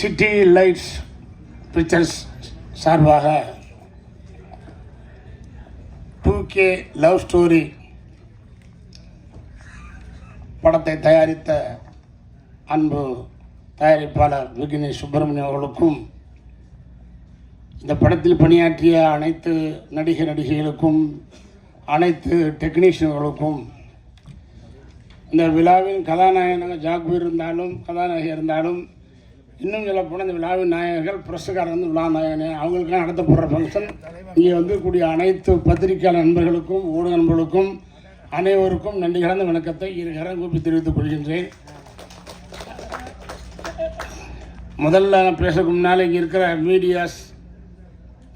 City lights pictures சார்பாக two K love story படத்தை தயாரித்த அன்பு தயாரிப்பாளர் விக்னேஷ் சுப்பிரமணியம் அவர்களுக்கும் இந்த படத்தில் பணியாற்றிய அனைத்து நடிகை நடிகைகளுக்கும் அனைத்து டெக்னீஷியன்களுக்கும் இந்த விழாவின் கதாநாயகனாக ஜாக்பீர் இருந்தாலும் கதாநாயகி இருந்தாலும் இன்னும் சொல்ல போனால் இந்த விழாவின் நாயகர்கள் புரஸ்காரர் வந்து விழா நாயகனே அவங்களுக்காக நடத்தப்படுற ஃபங்க்ஷன் இங்கே வந்திருக்கக்கூடிய அனைத்து பத்திரிகையாளர் நண்பர்களுக்கும் ஊடக நண்பர்களுக்கும் அனைவருக்கும் நன்றி கலந்த வணக்கத்தை இருகரம் கூப்பி தெரிவித்துக் கொள்கின்றேன். முதல்ல நான் பேசுறதுக்கு முன்னால் இங்கே இருக்கிற மீடியாஸ்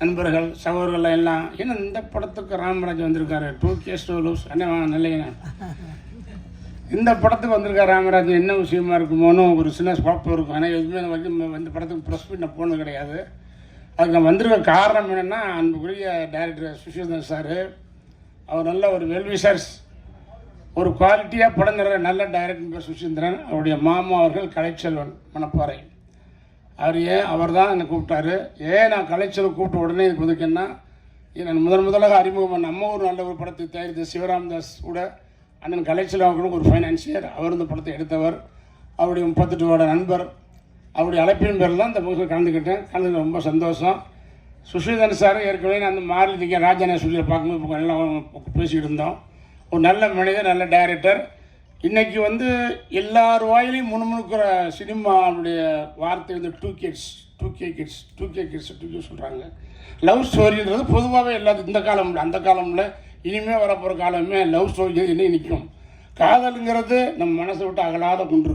நண்பர்கள் சகோதரர்கள் எல்லாம் ஏன்னா இந்த படத்துக்கு ராமராஜ் வந்திருக்காரு? டூ கே ஸ்டோலூஸ் அண்ணே வாங்க நல்லையா இந்த படத்துக்கு வந்திருக்கார் ராமராஜ் என்ன விஷயமா இருக்குமோன்னு ஒரு சின்ன குழப்பம் இருக்கும். ஆனால் எதுவுமே வந்து இந்த படத்துக்கு ப்ரெஸ் பண்ண போனது கிடையாது. அதுக்கு நான் வந்திருக்க காரணம் என்னென்னா அன்புக்குரிய டைரக்டர் சுஷிதன் சார் அவர் நல்ல ஒரு வெல்விசர்ஸ் ஒரு குவாலிட்டியாக படம் தர நல்ல டைரக்டர் சுசீந்திரன் அவருடைய மாமா அவர்கள் கலைச்செல்வன் மணப்பாறை. அவர் ஏன் அவர் தான் என்னை கூப்பிட்டாரு. ஏன் நான் கலைச்செல்வன் கூப்பிட்ட உடனே இதுக்கு வந்திருக்கேன்னா நான் முதன் முதலாக அறிமுகம் நம்ம ஒரு நல்ல ஒரு படத்தை தயாரித்த சிவராம்தாஸ் கூட அண்ணன் கலைச்செல்வன் ஒரு ஃபைனான்சியர் அவர் இந்த படத்தை எடுத்தவர். அவருடைய முப்பத்தெட்டு வருட நண்பர். அவருடைய அழைப்பின் பேரில் தான் இந்த ஃபங்க்ஷன் கலந்துக்கிட்டேன் கலந்து ரொம்ப சந்தோஷம். சுஷிதன் சார் ஏற்கனவே நான் அந்த மாரதிக்க ராஜான சொல்லியில் பார்க்கும்போது நல்லா பேசிகிட்டு பேசிக்கிட்டு இருந்தோம். ஒரு நல்ல மனிதர் நல்ல டைரக்டர் இன்னைக்கு வந்து எல்லார் வாயிலையும் முணுமுணுக்கிற சினிமாவுடைய வார்த்தை வந்து two kids two K kids two K kids two K சொல்கிறாங்க லவ் ஸ்டோரின்றது பொதுவாகவே எல்லாத்துக்கும் இந்த காலம்ல அந்த காலமில் இனிமேல் வரப்போகிற காலமே லவ் ஸ்டோரி என்ன நிற்கும்? காதலுங்கிறது நம்ம மனசை விட்டு அகலாத குன்று.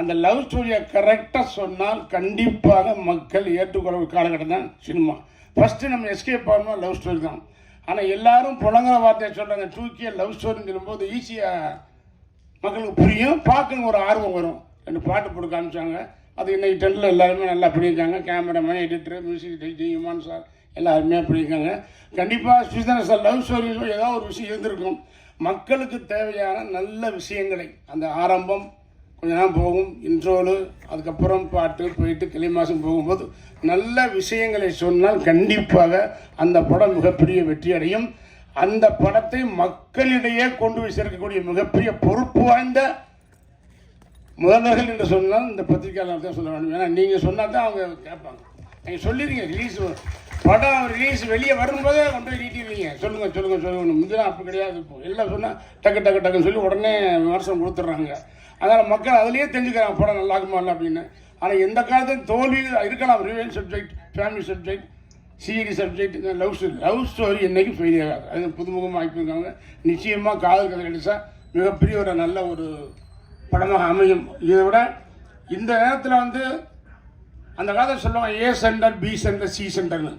அந்த லவ் ஸ்டோரியை கரெக்டாக சொன்னால் கண்டிப்பாக மக்கள் ஏற்றுக்கொள்ள ஒரு காலகட்டம் தான் சினிமா. ஃபஸ்ட்டு நம்ம எஸ்கேப் ஆகணும் லவ் ஸ்டோரி தான். ஆனால் எல்லாரும் புலங்குற வார்த்தையை சொல்கிறாங்க தூக்கிய லவ் ஸ்டோரின்னு சொல்லும்போது ஈஸியாக மக்களுக்கு புரியும். பார்க்கணும் ஒரு ஆர்வம் வரும். ரெண்டு பாட்டு போட்டு காமிச்சாங்க. அது இன்னைக்கு டென்னில் எல்லாருமே நல்லா பண்ணியிருக்காங்க. Cameraman editor music D Imman sir எல்லாருமே பண்ணியிருக்காங்க. கண்டிப்பாக சுதன சார் லவ் ஸ்டோரி ஏதோ ஒரு விஷயம் இருந்திருக்கும். மக்களுக்கு தேவையான நல்ல விஷயங்களை அந்த ஆரம்பம் கொஞ்ச நேரம் போகும் இன்ட்ரோலு அதுக்கப்புறம் பாட்டு போயிட்டு கிளை மாதம் போகும்போது நல்ல விஷயங்களை சொன்னால் கண்டிப்பாக அந்த படம் மிகப்பெரிய வெற்றி அடையும். அந்த படத்தை மக்களிடையே கொண்டு போய் சேர்க்கக்கூடிய மிகப்பெரிய பொறுப்பு வாய்ந்த முதல்வர்கள் என்று சொன்னால் இந்த பத்திரிகையாளர் தான் சொல்ல வேண்டும். ஏன்னா நீங்கள் சொன்னால் தான் அவங்க கேட்பாங்க. நீங்கள் சொல்லிடுங்க ரிலீஸ் படம் ரிலீஸ் வெளியே வரும்போதே கொண்டு போய் நீட்டிடுவீங்க சொல்லுங்கள் சொல்லுங்கள் சொல்லுங்கள் முந்தினா அப்படி கிடையாது இப்போ. எல்லாம் சொன்னால் டக்கு டக்கு டக்குன்னு சொல்லி உடனே விமர்சனம் கொடுத்துட்றாங்க. அதனால் மக்கள் அதுலேயே தெரிஞ்சுக்கிறாங்க படம் நல்லா இருக்குமா இல்லை அப்படின்னு. ஆனால் எந்த காலத்தையும் தோல்வி இருக்கலாம். Revenge subject family subject CET subject love story love story என்றைக்கும் ஃபெயிலியர் ஆகாது. அது புதுமுகமாக ஆக்கியிருக்காங்க நிச்சயமாக காதல் கதை கிடைச்சா மிகப்பெரிய ஒரு நல்ல ஒரு படமாக அமையும். இதை விட இந்த நேரத்தில் வந்து அந்த காலத்தில் சொல்லுவாங்க A centre B centre C சென்டர்னு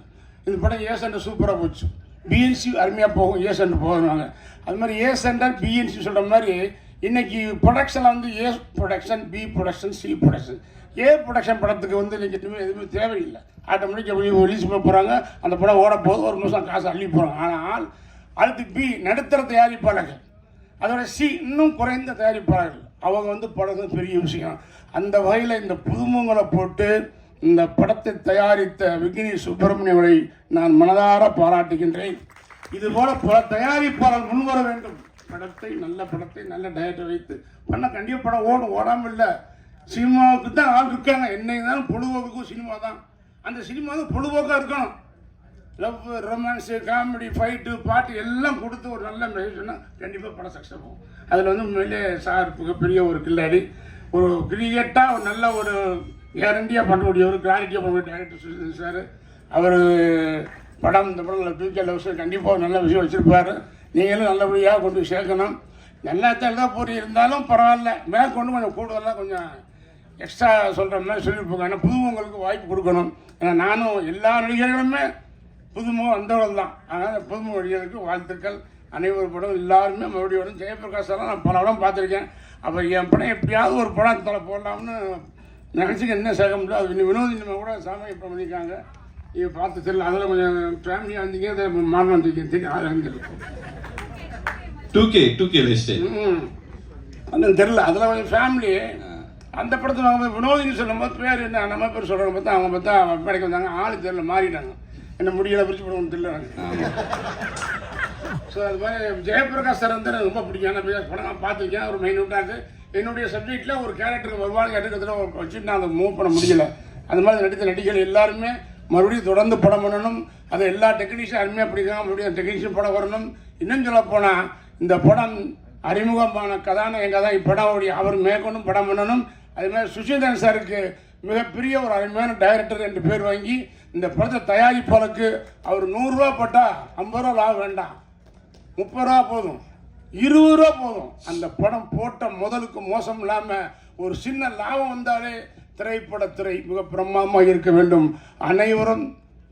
இந்த படம் ஏ சூப்பராக போச்சு. பிஎன்சி அருமையாக போகும் ஏ போகிறாங்க அது மாதிரி ஏ சென்டர் பிஎன்சி சொல்கிற மாதிரி இன்னைக்கு ப்ரொடக்ஷனில் வந்து A production B production C production A production படத்துக்கு வந்து இன்னைக்கு எதுவுமே எதுவுமே தேவையில்லை. ஆட்டோமேட்டிக்காக ரிலீஸ் பண்ண போகிறாங்க அந்த படம் ஓட போது ஒரு நிமிஷம் காசு அள்ளி போகிறாங்க ஆனால் அடுத்து பி நடுத்தர தயாரிப்பாளர்கள் அதோட சி இன்னும் குறைந்த தயாரிப்பாளர்கள் அவங்க வந்து படம் பெரிய விஷயம். அந்த வகையில் இந்த புதுமங்களை போட்டு இந்த படத்தை தயாரித்த விக்னேஷ் சுப்பிரமணியனை நான் மனதார பாராட்டுகின்றேன். இதுபோல பல தயாரிப்பாளர் முன்வர வேண்டும். படத்தை நல்ல படத்தை நல்ல டயட்டை வைத்து. பண்ண கண்டிப்பாக படம் ஓடும் ஓடாமல் இல்லை. சினிமாவுக்கு தான் ஆள் இருக்காங்க. என்னை தான் பொழுதுபோக்குக்கும் சினிமா தான். அந்த சினிமா வந்து பொழுதுபோக்காக இருக்கணும். லவ் ரொமான்ஸு காமெடி ஃபைட்டு பாட்டு எல்லாம் கொடுத்து ஒரு நல்ல மெசேஜ் சொன்னால் கண்டிப்பாக படம் சக்ஸஸ் ஆகும். அதில் வந்து உண்மையிலே சார் மிகப்பெரிய ஒரு கில்லாடி. ஒரு கிரியேட்டாக ஒரு நல்ல ஒரு கேரண்டியாக பண்ணக்கூடிய ஒரு கிளாரிட்டியாக பண்ணக்கூடிய டேரக்டர் சார் அவர் படம் இந்த படம் டூகே லவ்ஸ் கண்டிப்பாக நல்ல விஷயம் வச்சுருப்பார். நீங்களும் நல்லபடியாக கொண்டு சேர்க்கணும். நல்லா தான் தான் இருந்தாலும் பரவாயில்ல மேற்கொண்டு கொஞ்சம் கூடுதலாக கொஞ்சம் எக்ஸ்ட்ரா சொல்கிற மாதிரி சொல்லியிருப்பாங்க ஏன்னா புதுமுகங்களுக்கு வாய்ப்பு கொடுக்கணும். ஏன்னா நானும் எல்லா நடிகர்களுமே புதுமுகம் வந்தவர்கள் தான். அதனால் புதுமுக நடிகர்களுக்கு வாழ்த்துக்கள். அனைவரும் படம் எல்லாருமே மறுபடியும் வரும். ஜெயபிரகாஷ் நான் பல படம் பார்த்துருக்கேன். அப்போ என் படம் எப்படியாவது ஒரு படம் தலை போடலாம்னு நினச்சிக்க என்ன சேர்க்க முடியல அது இன்னும் வினோதி நம்ம கூட சாமி இப்போ பண்ணியிருக்காங்க இதை பார்த்து தெரியல. அதில் கொஞ்சம் ஃபேமிலியாக வந்தீங்க அதில் மாறணும் வந்திருக்கேன் தெரியும் அதில் இருந்திருக்கும் two K two K list ம் அது தெரில அதில் கொஞ்சம் ஃபேமிலி அந்த படத்தில் அவங்க வினோதினி சொல்லும்போது பேர் என்ன? நம்ம பேர் சொல்கிறவங்க பார்த்தா அவங்க பார்த்தா மேடைக்கு வந்தாங்க. ஆள் தெரியல மாறிட்டாங்க. என்ன முடியல பிரிச்சு போடுவோம் தெரியல ஸோ அது மாதிரி ஜெயபிரகாஷ் சார் வந்து எனக்கு ரொம்ப பிடிக்கும். ஏன்னா படம் நான் பார்த்துருக்கேன். ஒரு மைனூட்டாக இருக்குது என்னுடைய சப்ஜெக்டில் ஒரு கேரக்டர் வருவாங்க எடுக்கிறதுல வச்சுட்டு நான் அதை மூவ் பண்ண முடியல. அந்த மாதிரி நடித்த நடிகர்கள் எல்லாருமே மறுபடியும் தொடர்ந்து படம் பண்ணணும். அதை எல்லா டெக்னீஷியன் அருமையாக பிடிக்கும் மறுபடியும் டெக்னீஷியன் படம் வரணும். இன்னும் சொல்ல போனால் இந்த படம் அறிமுகமான கதாநாயகன் தான் இப்படம் அவர் மேற்கொண்டும் படம் பண்ணணும். அதே மாதிரி சுஷீந்திரன் சாருக்கு மிகப்பெரிய ஒரு அருமையான டைரக்டர் என்று பேர் வாங்கி இந்த படத்தை தயாரிப்பாளருக்கு அவர் நூறுரூவா போட்டால் ஐம்பது ரூபா லாபம் வேண்டாம். முப்பது ரூபா போதும். இருபது ரூபா போதும். அந்த படம் போட்ட முதலுக்கு மோசம் இல்லாமல் ஒரு சின்ன லாபம் வந்தாலே திரைப்படத்துறை மிக பிரமாதமாக இருக்க வேண்டும். அனைவரும்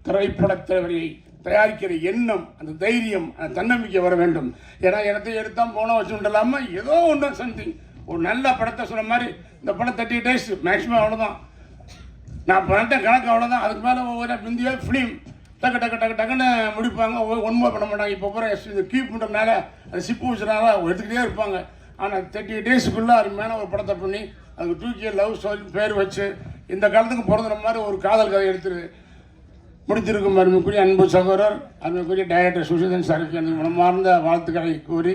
திரைப்படத்துறையை தயாரிக்கிற எண்ணம் அந்த தைரியம் அந்த தன்னம்பிக்கை வர வேண்டும். ஏன்னா இடத்தை எடுத்தால் போனால் வச்சு இல்லாமல் ஏதோ ஒன்று சம்திங் ஒரு நல்ல படத்தை சொன்ன மாதிரி இந்த படம் தேர்ட்டி டேஸ் மேக்ஸிமம் அவ்வளோதான் நான் பண்ணிட்டேன் கணக்கு அவ்வளோதான் அதுக்கு மேலே ஒவ்வொரு இந்தியா ஃபிலிம் டக்கு டக்கு டக்கு டக்குன்னு முடிப்பாங்க. ஒன்றுமே பண்ண மாட்டாங்க. இப்போ பூரா இந்த கீப் பண்ணுறதுனால அது சிப்பு வச்சுனால எடுத்துக்கிட்டே இருப்பாங்க. ஆனால் தேர்ட்டி டேஸுக்குள்ளே அருமையான ஒரு படத்தை பண்ணி அதுக்கு தூக்கி லவ் ஸ்டோரி பேர் வச்சு இந்த காலத்துக்கு பிறந்த மாதிரி ஒரு காதல் கதை எடுத்துரு முடித்திருக்கும் அருமைக்குரிய அன்பு சகோதரர் அருமைக்குரிய டைரக்டர் சுஷிதன் சாருக்கு எனக்கு மனமார்ந்த வாழ்த்துக்களை கூறி